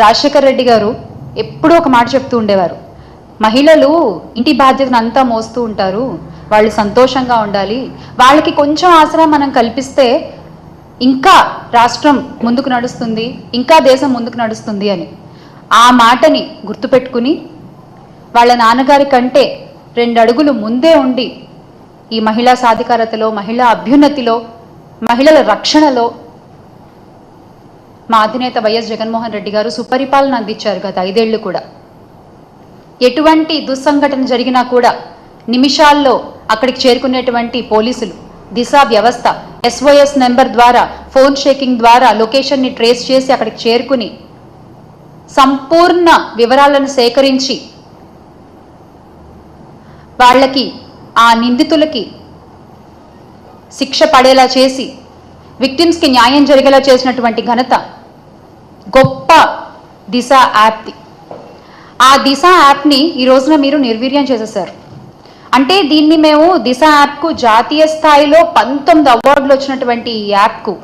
రాజశేఖర్ రెడ్డి గారు ఎప్పుడూ ఒక మాట చెప్తూ ఉండేవారు. మహిళలు ఇంటి బాధ్యతను అంతా మోస్తూ ఉంటారు. వాళ్ళు సంతోషంగా ఉండాలి. వాళ్ళకి కొంచెం ఆసరా మనం కల్పిస్తే ఇంకా రాష్ట్రం ముందుకు నడుస్తుంది ఇంకా దేశం ముందుకు నడుస్తుంది అని. ఆ మాటని గుర్తుపెట్టుకుని వాళ్ళ నాన్నగారి కంటే రెండు అడుగులు ముందే ఉండి ఈ మహిళా సాధికారతలో మహిళా అభ్యున్నతిలో మహిళల రక్షణలో మా అధినేత వైఎస్ జగన్మోహన్ రెడ్డి గారు సుపరిపాలన అందించారు గత ఐదేళ్ళు కూడా. ఎటువంటి దుస్సంఘటన జరిగినా కూడా నిమిషాల్లో అక్కడికి చేరుకునేటువంటి పోలీసులు దిశ వ్యవస్థ ఎస్ఓఎస్ నెంబర్ ద్వారా ఫోన్ షేకింగ్ ద్వారా లొకేషన్ని ట్రేస్ చేసి అక్కడికి చేరుకుని సంపూర్ణ వివరాలను సేకరించి వాళ్ళకి ఆ నిందితులకి శిక్ష పడేలా చేసి విక్టిమ్స్కి న్యాయం జరిగేలా చేసినటువంటి ఘనత గొప్ప దిశ యాప్ది ఆ దిశ యాప్ని ఈ రోజున మీరు నిర్వీర్యం చేసేసారు. అంటే దీన్ని మేము దిశ యాప్కు జాతీయ స్థాయిలో పంతొమ్మిది అవార్డులు వచ్చినటువంటి ఈ యాప్కు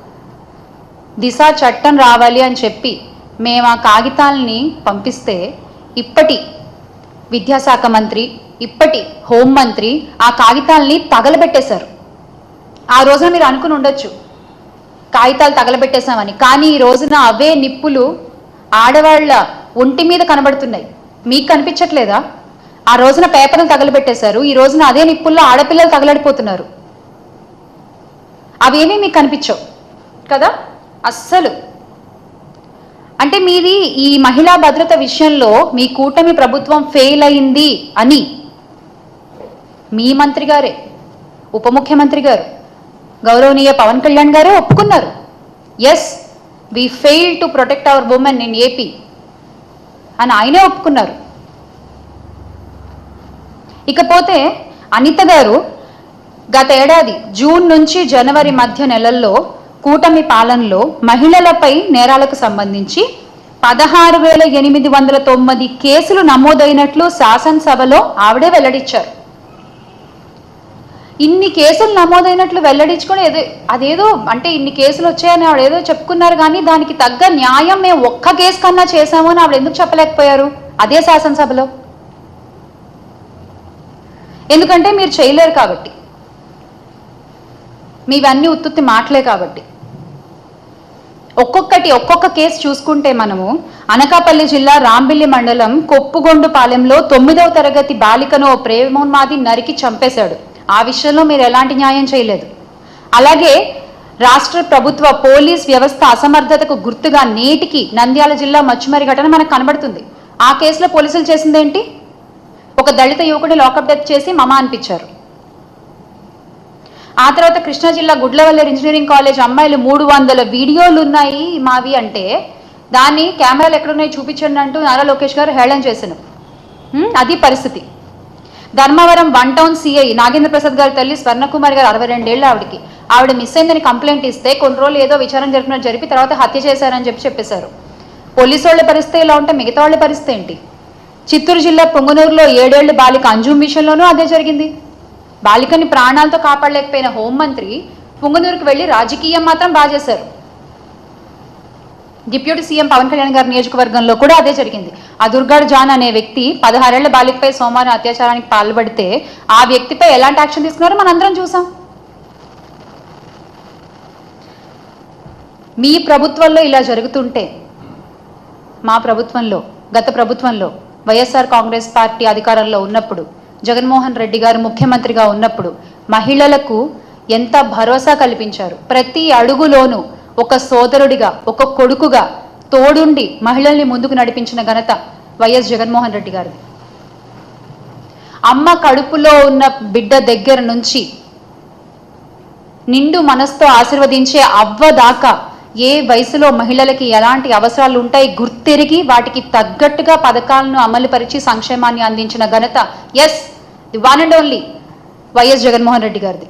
దిశ చట్టం రావాలి అని చెప్పి మేము ఆ కాగితాలని పంపిస్తే ఇప్పటి విద్యాశాఖ మంత్రి ఇప్పటి హోంమంత్రి ఆ కాగితాలని తగలబెట్టేశారు ఆ రోజున మీరు అనుకుని ఉండొచ్చు. కాగితాలు తగలబెట్టేశామని. కానీ ఈ రోజున అవే నిప్పులు ఆడవాళ్ళ ఒంటి మీద కనబడుతున్నాయి. మీకు కనిపించట్లేదా? ఆ రోజున పేపర్లు తగలబెట్టేశారు. ఈ రోజున అదే నిప్పుల్లో ఆడపిల్లలు తగలడిపోతున్నారు. అవేమీ మీకు కనిపించవు. కదా? అస్సలు. అంటే మీది ఈ మహిళా భద్రత విషయంలో మీ కూటమి ప్రభుత్వం ఫెయిల్ అయింది అని మీ మంత్రి గారే ఉప ముఖ్యమంత్రి గారు గౌరవనీయ పవన్ కళ్యాణ్ గారే ఒప్పుకున్నారు. Yes we fail to protect our women in AP అని ఆయనే ఒప్పుకున్నారు. ఇకపోతే అనిత గారు గత ఏడాది జూన్ నుంచి జనవరి మధ్య నెలల్లో కూటమి పాలనలో మహిళలపై నేరాలకు సంబంధించి పదహారు వేల ఎనిమిది వందల తొమ్మిది కేసులు నమోదైనట్లు శాసనసభలో ఆవిడే వెల్లడించారు. ఇన్ని కేసులు నమోదైనట్లు వెల్లడించుకొని ఏదో అదేదో అంటే ఇన్ని కేసులు వచ్చాయని ఆవిడ ఏదో చెప్పుకున్నారు కానీ దానికి తగ్గ న్యాయం మేము ఒక్క కేసు కన్నా చేశాము అని ఆవిడ ఎందుకు చెప్పలేకపోయారు? అదే శాసనసభలో. ఎందుకంటే మీరు చేయలేరు కాబట్టి. మీవన్నీ ఉత్తుత్తి మాటలే కాబట్టి. ఒక్కొక్కటి ఒక్కొక్క కేసు చూసుకుంటే మనము అనకాపల్లి జిల్లా రాంబిల్లి మండలం కొప్పుగొండుపాలెంలో తొమ్మిదవ తరగతి బాలికను ఓ ప్రేమోన్మాది నరికి చంపేశాడు. ఆ విషయంలో మీరు ఎలాంటి న్యాయం చేయలేదు. అలాగే రాష్ట్ర ప్రభుత్వ పోలీస్ వ్యవస్థ అసమర్థతకు గుర్తుగా నేటికి నంద్యాల జిల్లా మచ్చుమరి ఘటన మనకు కనబడుతుంది. ఆ కేసులో పోలీసులు చేసిందేంటి? ఒక దళిత యువకుడిని లాకప్ డెత్ చేసి మమ అనిపించారు. ఆ తర్వాత కృష్ణా జిల్లా గుడ్లవల్లేరు ఇంజనీరింగ్ కాలేజ్ అమ్మాయిలు మూడు వందల వీడియోలు ఉన్నాయి మావి అంటే దాన్ని కెమెరాలు ఎక్కడున్నాయి చూపించండి అంటూ నారా లోకేష్ గారు హేళన చేశాను అది పరిస్థితి. Dharmavaram one town CI Nagendra Prasad గారి తల్లి స్వర్ణకుమారి గారు అరవై రెండేళ్ళు ఆవిడకి. ఆవిడ మిస్ అయిందని కంప్లైంట్ ఇస్తే కొన్ని రోజులు ఏదో విచారణ జరిపినట్టు జరిపి తర్వాత హత్య చేశారని చెప్పి చెప్పేశారు. పోలీసు వాళ్ళ పరిస్థితి ఇలా ఉంటే మిగతా వాళ్ళ పరిస్థితి ఏంటి? చిత్తూరు జిల్లా పొంగునూరులో ఏడేళ్ళ బాలిక అంజూమ్ విషయంలోనూ అదే జరిగింది. బాలికని ప్రాణాలతో కాపాడలేకపోయిన హోంమంత్రి పొంగునూరుకు వెళ్ళి రాజకీయం మాత్రం బాగా చేశారు డిప్యూటీ సీఎం పవన్ కళ్యాణ్ గారి నియోజకవర్గంలో కూడా అదే జరిగింది. ఆ దుర్గాడ్ జాన్ అనే వ్యక్తి పదహారేళ్ళ బాలికపై సోమవారం అత్యాచారానికి పాల్పడితే ఆ వ్యక్తిపై ఎలాంటి యాక్షన్ తీసుకున్నారో? మనందరం చూసాం. మీ ప్రభుత్వంలో ఇలా జరుగుతుంటే మా ప్రభుత్వంలో గత ప్రభుత్వంలో వైఎస్ఆర్ కాంగ్రెస్ పార్టీ అధికారంలో ఉన్నప్పుడు జగన్మోహన్ రెడ్డి గారు ముఖ్యమంత్రిగా ఉన్నప్పుడు మహిళలకు ఎంత భరోసా కల్పించారు? ప్రతి అడుగులోనూ ఒక సోదరుడిగా ఒక కొడుకుగా తోడుండి మహిళల్ని ముందుకు నడిపించిన ఘనత వైఎస్ జగన్మోహన్ రెడ్డి గారిది. అమ్మ కడుపులో ఉన్న బిడ్డ దగ్గర నుంచి నిండు మనస్తో ఆశీర్వదించే అవ్వ దాకా ఏ వయసులో మహిళలకి ఎలాంటి అవసరాలు ఉంటాయి గుర్తెరిగి వాటికి తగ్గట్టుగా పథకాలను అమలుపరిచి సంక్షేమాన్ని అందించిన ఘనత yes the one and only YS Jaganmohan Reddy గారిది.